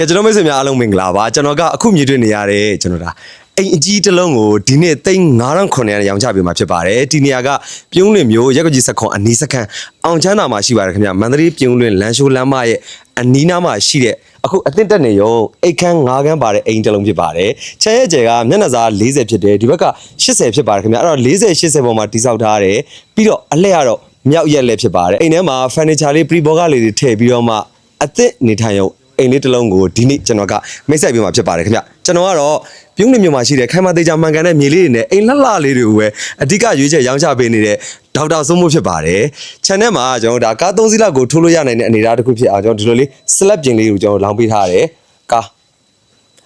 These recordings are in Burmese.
ကဲကျွန်တော်မိတ်ဆွေများအားလုံးမင်္ဂလာပါကျွန်တော်ကအခုမြည်တွေ့နေရတဲ့ကျွန်တော်ဒါအိမ်အကြီးတစ်လုံးကိုဒီနေ့သိန်း9900နဲ့ရောင်းချပေးမှာဖြစ်ပါတယ်ဒီနေရာကပြုံးလွင်မျိုးရက်ကွက်ကြီးစခွန်အနီးစခန်းအောင်ချမ်းသာမှာရှိပါတယ်ခင်ဗျမန္တလေးပြုံးလွင်လမ်းရှိုးလမ်းမရဲ့အနီးနားမှာရှိတဲ့အခုအသင့်တက်နေရုံအိတ်ခန်း9ခန်းပါတဲ့အိမ်တစ်လုံးဖြစ်ပါတယ်ချဲရဲ့ကျယ်ကမျက်နှာစာ40ဖြစ်တယ်ဒီဘက်က80ဖြစ်ပါတယ်ခင်ဗျအဲ့တော့40 80ပေါ်မှာတိစောက်ထားတယ်ပြီးတော့အလှည့်ကတော့မြောက်ရက်လည်းဖြစ်ပါတယ်အိမ်ထဲမှာ furniture လေး pre box လေးတွေထည့်ပြီးတော့မှအသင့်နေထိုင်ရုံ အိမ်လေးတစ်လုံးကိုဒီနေ့ကျွန်တော်ကမိတ်ဆက်ပေးမှာဖြစ်ပါတယ်ခင်ဗျကျွန်တော်ကတော့ပြုံးနေမြို့မှာရှိတဲ့ခိုင်မသေးချာမှန်ကန်တဲ့မြေလေးတွေနဲ့အိမ်လှလှလေးတွေကိုပဲအဓိကရွေးချယ်ရောင်းချပေးနေတဲ့ဒေါက်တာစိုးမိုးဖြစ်ပါတယ် channel မှာကျွန်တော်ဒါကား၃စီးလောက်ကိုထိုးလို့ရနိုင်တဲ့အနေအထားတစ်ခုဖြစ်အောင်ကျွန်တော်ဒီလိုလေး slap ပြင်လေးကိုကျွန်တော်လောင်းပေးထားရတယ်ကား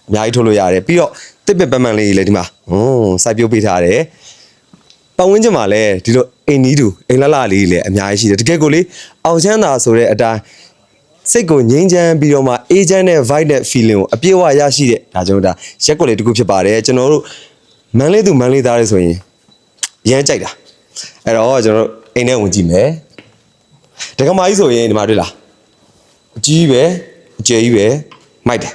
အများကြီးထိုးလို့ရတယ်ပြီးတော့တစ်ပစ်ပန်းပန်းလေးတွေလည်းဒီမှာဟွန်းစိုက်ပြုတ်ပေးထားတယ်ပတ်ဝန်းကျင်မှာလည်းဒီလိုအိမ်နီးတူအိမ်လလလေးလည်းအများကြီးရှိတယ်တကယ်ကိုလေအောင်ချမ်းသာဆိုတဲ့အတိုင်း စိတ်ကိုငြိမ်းချမ်းပြီးတော့မှအေးချမ်းတဲ့ vibe နဲ့ feeling ကိုအပြည့်အဝရရှိတဲ့ဒါကျွန်တော်ဒါရက်ကွက်လေးတစ်ခုဖြစ်ပါတယ်ကျွန်တော်တို့မန်းလေးသူမန်းလေးသားတွေဆိုရင်ရမ်းကြိုက်တာအဲ့တော့ကျွန်တော်တို့အိမ်ထဲဝင်ကြည့်မယ်တက္ကမကြီးဆိုရင်ဒီမှာတွေ့လားအကြီးပဲအကျယ်ကြီးပဲမိုက်တယ်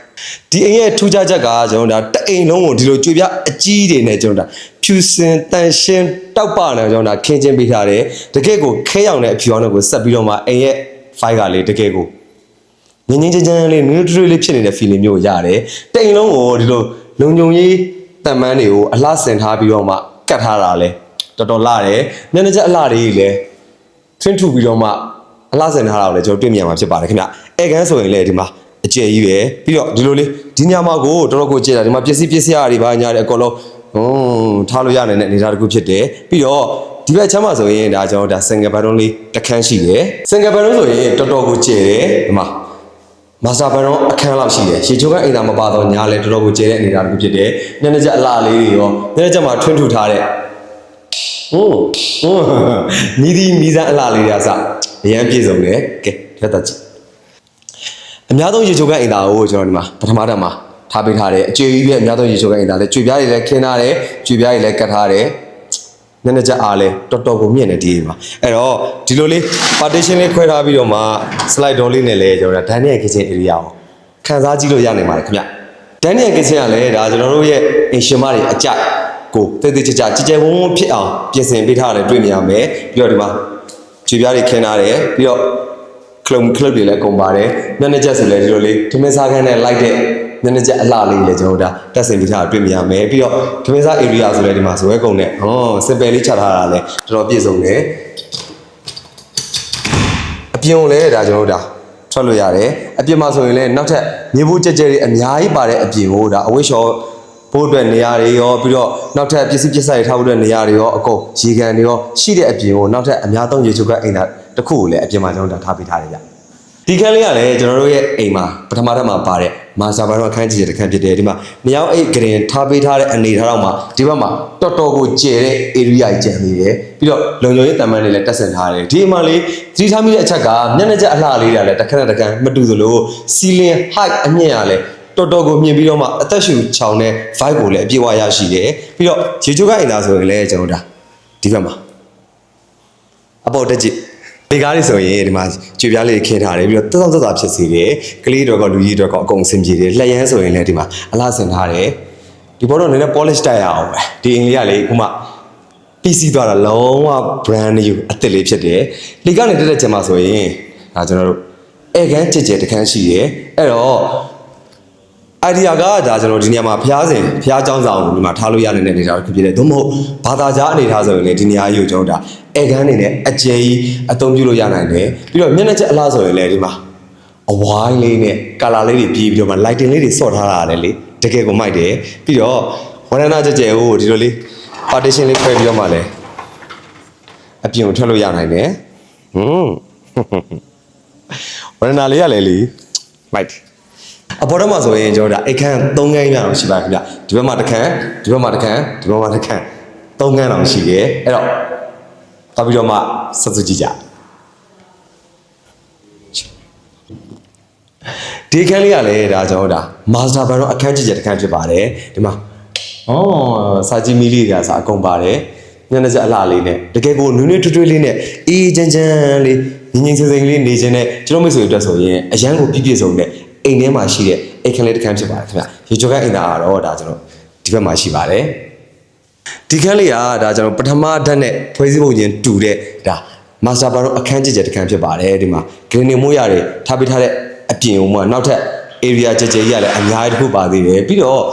ဒီအိမ်ရဲ့ထူးခြားချက်ကကျွန်တော်ဒါတအိမ်လုံးကိုဒီလိုကြွေပြအကြီးတွေနဲ့ကျွန်တော်ဒါဖြူစင်တန်ရှင်းတောက်ပနေကျွန်တော်ဒါခင်းချင်းပေးထားတယ်တကယ့်ကိုခဲရောင်တဲ့အဖြူအောင်တွေကိုဆက်ပြီးတော့မှအိမ်ရဲ့ file ကလေးတကယ့်ကို ငင်းငင်းချမ်းချမ်းလေး neutral လေးဖြစ်နေတဲ့ feeling မျိုးကိုရတယ်တအိမ်လုံးကိုဒီလိုလုံုံကြီးတန်မန်းတွေကိုအလှဆင်ထားပြီးတော့မှကတ်ထားတာလဲတော်တော်လှတယ်မျက်နှာချက်အလှတွေကြီးလဲထင်းထူပြီးတော့မှအလှဆင်ထားတာကိုလည်းကျွန်တော်တွေ့မြင်မှာဖြစ်ပါတယ်ခင်ဗျအဲကန်းဆိုရင်လည်းဒီမှာအကျယ်ကြီးပဲပြီးတော့ဒီလိုလေးဒီညမှာကိုတော်တော်ကိုကျယ်တာဒီမှာပစ္စည်းပစ္စည်းအားတွေပါညာတယ်အကုန်လုံးဟွန်းထားလို့ရနိုင်တဲ့အနေအထားတစ်ခုဖြစ်တယ်ပြီးတော့ဒီဘက်ချမ်းမှာဆိုရင်ဒါကျွန်တော်ဒါ single bedroom လေးတစ်ခန်းရှိတယ် single bedroom ဆိုရင်တော်တော်ကိုကျယ်တယ်ဒီမှာ မာစတာဘန်ရောအခန်းလောက်ရှိတယ်ရေချိုးကအိမ်သာမပါတော့ညာလဲတော်တော်ကိုကျဲတဲ့အနေအထားတစ်ခုဖြစ်တယ်ညနေကျအလားလေးတွေရောညနေကျမှာထွန်းထူထားတဲ့ဟိုးဟိုးမိဒီမိစားအလားလေးတွေအစအရန်ပြေဆုံးတယ်ကဲလက်သက်ကြည့်အများဆုံးရေချိုးကအိမ်သားကိုကျွန်တော်ဒီမှာပထမတက်မှာထားပေးထားတယ်အကျွေကြီးပဲအများဆုံးရေချိုးကအိမ်သားလဲကျွေပြားတွေလည်းခင်းထားတယ်ကျွေပြားတွေလည်းကတ်ထားတယ် ညနေချက်အားလဲတော်တော်ကိုမြင့်နေဒီအိမ်မှာအဲ့တော့ဒီလိုလေး partition လေးခွဲထားပြီးတော့မှ slide door လေးနဲ့လဲကျွန်တော်ဒါ Daniel kitchen area ကိုခန်းစားကြည့်လို့ရနိုင်ပါတယ်ခင်ဗျ Daniel kitchen ကလည်းဒါကျွန်တော်တို့ရဲ့အင်ရှင်မတွေအကြိုက်ကိုတိတ်တိတ်ကြကြကြည်ကြဲဝုန်းဝုန်းဖြစ်အောင်ပြင်ဆင်ပေးထားတယ်တွေ့မြင်ရမယ်ပြီးတော့ဒီမှာခြေပြားတွေခင်းထားတယ်ပြီးတော့ကလုံကလပ်တွေလည်းကုန်ပါတယ်မျက်နှာချက်ဆိုလည်းဒီလိုလေးဓမင်းစားခန်းနဲ့လိုက်တဲ့ မျက်နှာချက်အလှလေးလည်းကျွန်တော်တို့ဒါတက်ဆင်ပေးထားတာတွေ့မြင်ရမယ်ပြီးတော့ဓမင်းစား area ဆိုလည်းဒီမှာဇွဲကုန်နဲ့ဟောစင်ပယ်လေးချထားတာလည်းတော်တော်ပြည့်စုံတယ်အပြင်ကိုလည်းဒါကျွန်တော်တို့ဒါထွက်လို့ရတယ်အပြင်မှာဆိုရင်လည်းနောက်ထပ်မြေဘူးကြက်ကြက်တွေအများကြီးပါတဲ့အပြင်ကိုဒါအဝိရှော်ဖို့အတွက်နေရာတွေရောပြီးတော့နောက်ထပ်ပစ္စည်းပစ္စည်းတွေထားဖို့အတွက်နေရာတွေရောအကုန်ရေကန်တွေရောရှိတဲ့အပြင်ကိုနောက်ထပ်အများသုံးရေချိုးကအိမ်သာတစ်ခုကိုလည်းအပြင်မှာကျွန်တော်တို့ဒါထားပေးထားတယ်ဗျ ဒီခန်းလေးကလည်းကျွန်တော်တို့ရဲ့အိမ်မှာပထမထပ်မှာပါတဲ့မာစာဘန်တော့အခန်းကြီးတဲ့ခန်းဖြစ်တယ်ဒီမှာမြောက်အိတ်ဂရင်ထားပေးထားတဲ့အနေထားတော့မှာဒီဘက်မှာတော်တော်ကိုကျယ်တဲ့ area ကြီးကျန်နေတယ်ပြီးတော့လုံလုံရေးတန်မန်းတွေလည်းတက်ဆင်ထားတယ်ဒီမှာလေးသတိထားမိတဲ့အချက်ကမျက်နှာချက်အလှလေးတွေလည်းတစ်ခဏတစ်ခဏမတူသလို ceiling height အမြင့်ရလဲတော်တော်ကိုမြင်ပြီးတော့မှအသက်ရှူချောင်တဲ့ vibe ကိုလည်းအပြည့်အဝရရှိတယ်ပြီးတော့ရေချိုးကအိမ်သားဆိုရင်လည်းကျွန်တော်ဒါဒီဘက်မှာအပေါ်တက်ကြည့် ဒီကားလေးဆိုရင်ဒီမှာကြွေပြားလေးခင်းထားတယ်ပြီးတော့တောက်တောက်ဖြစ်စေတယ်ကလေးတော့ကလူကြီးတော့ကအကုန်အဆင်ပြေတယ်လက်ရမ်းဆိုရင်လည်းဒီမှာအလားဆင်ထားတယ်ဒီဘောတော့နည်းနည်း polish တက်ရအောင်ပဲဒီအင်္ဂလိပ်ကလေခုမှ PC သွားတာလုံးဝ brand new အသစ်လေးဖြစ်တယ်လေကနေတက်တဲ့ချက်မှာဆိုရင်ဒါကျွန်တော်တို့အဲကန်းကြက်ကြက်တခန်းရှိတယ်အဲ့တော့ idea ကဒါကျွန်တော်ဒီနေရာမှာဖျားစဉ်ဖျားเจ้าဆောင်ကိုဒီမှာထားလို့ရနေတဲ့အနေအထားတစ်ခုဖြစ်တယ်။သို့မဟုတ်ဘာသာကြားအနေအထားဆိုရင်လည်းဒီနေရာကြီးကိုကျွန်တော်ဒါ အဲကန်းနေနဲ့အကျယ်ကြီးအသုံးပြုလို့ရနိုင်တယ်။ပြီးတော့မျက်နှာချက်အလားဆိုရင်လည်းဒီမှာအဝိုင်းလေးနဲ့ color လေးတွေပြီးပြီးတော့မှ lighting လေးတွေဆော့ထားတာလည်းလေတကယ်ကိုမိုက်တယ်။ပြီးတော့ဝရဏကြကြဲကိုဒီလိုလေး partition လေးခွဲပြီးတော့မှလည်းအပြင်ကိုထွက်လို့ရနိုင်တယ်။ဟွန်းဝရဏလေးကလည်းလေမိုက်တယ်အပေါ်တော့မှဆိုရင်ကျွန်တော်ဒါအိတ်ခမ်း3ခန်းရအောင်ရှိပါခင်ဗျဒီဘက်မှာတစ်ခန်းဒီဘက်မှာတစ်ခန်းဒီဘက်မှာတစ်ခန်း3ခန်းအောင်ရှိတယ်အဲ့တော့ တော့ပြီးတော့မှဆက်စုကြည့်ကြဒီခန်းလေးကလည်းဒါကျွန်တော်ဒါမာစတာဘန်တော့အခန်းကြီးချက်တစ်ခန်းဖြစ်ပါတယ်ဒီမှာဩစာကြည့်မီလေးတွေကစာအကုန်ပါတယ်ညနေကျအလှလေးနဲ့တကယ်ကိုနွေးနွေးထွေးထွေးလေးနဲ့အေးချမ်းချမ်းလေးငြိမ်ငြိမ်စင်စင်လေးနေခြင်းနဲ့ကျွန်တော်မိတ်ဆွေအတွက်ဆိုရင်အရန်ကိုပြည့်ပြည့်စုံတဲ့အိမ်ထဲမှာရှိတဲ့အိတ်ခန်းလေးတစ်ခန်းဖြစ်ပါတယ်ခင်ဗျရေချိုခန်းအိမ်သားကတော့ဒါကျွန်တော်ဒီဘက်မှာရှိပါတယ် ဒီခန်းလေးကဒါကျွန်တော်ပထမဓာတ်နဲ့ဖွဲ့စည်းပုံချင်းတူတဲ့ဒါမာစတာဘာတော့အခန်းကျကျတစ်ခန်းဖြစ်ပါတယ်ဒီမှာဂရင်းနေမိုးရတွေထားပေးထားတဲ့အပြင်ဟိုမှာနောက်ထပ် area ကျကျကြီးကလည်းအများကြီးတစ်ခုပါသေးတယ်ပြီးတော့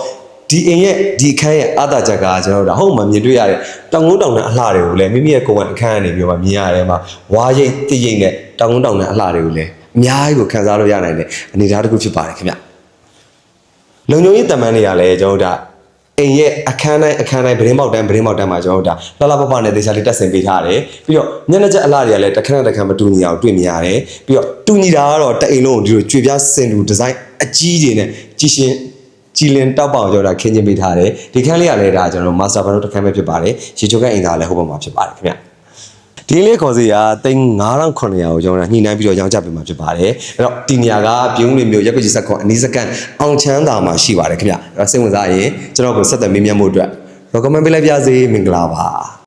ဒီအိမ်ရဲ့ဒီအခန်းရဲ့အသာချက်ကကျွန်တော်တို့ဒါဟုတ်မှမြင်တွေ့ရတဲ့တောင်ကုန်းတောင်နဲ့အလှတွေကိုလည်းမိမိရဲ့ကိုယ်ပိုင်အခန်းကနေပြီးတော့မြင်ရတယ်မှာဝါရိတ်တိရိတ်နဲ့တောင်ကုန်းတောင်နဲ့အလှတွေကိုလည်းအများကြီးကိုခံစားလို့ရနိုင်တဲ့အနေအထားတစ်ခုဖြစ်ပါတယ်ခင်ဗျလုံခြုံရေးတမန်တွေကလည်းကျွန်တော်တို့ဒါ အိမ်ရဲ့အခန်းတိုင်းအခန်းတိုင်းဗရင်ပေါက်တိုင်းဗရင်ပေါက်တိုင်းမှာကျွန်တော်တို့ဒါလှလှပပနဲ့ဒေသလေးတက်ဆင်ပေးထားတယ်ပြီးတော့ညနေချက်အလားတွေကလည်းတစ်ခဏတစ်ခဏမတူညီအောင်တွေ့မြင်ရတယ်ပြီးတော့တူညီတာကတော့တအိမ်လုံးကိုဒီလိုကြွေပြားစင်တူဒီဇိုင်းအကြီးကြီးနဲ့ကြီးရှင်ကြည်လင်တောက်ပေါအောင်ကျွန်တော်ဒါခင်းချင်းပေးထားတယ်ဒီခန်းလေးကလည်းဒါကျွန်တော်မာစတာဘန်တို့တစ်ခန်းပဲဖြစ်ပါတယ်ရေချိုခန်းအိမ်သားလည်းဟိုဘက်မှာဖြစ်ပါတယ်ခင်ဗျ ဒီလေးခေါ်စီကတိန်း9900ကိုကျွန်တော်ညှိနှိုင်းပြီးတော့ရောင်းချပေးမှာဖြစ်ပါတယ်အဲ့တော့ဒီနေရာကပြုံးလီမျိုးရက်ကွက်ကြီးစက်ခွန်အနီးစကန်အောင်ချမ်းသာမှာရှိပါတယ်ခင်ဗျအဲ့တော့စိတ်ဝင်စားရင်ကျွန်တော်ကိုဆက်သွယ်မေးမြန်းမှုအတွက် recommend ပေးလိုက်ပါစေမင်္ဂလာပါ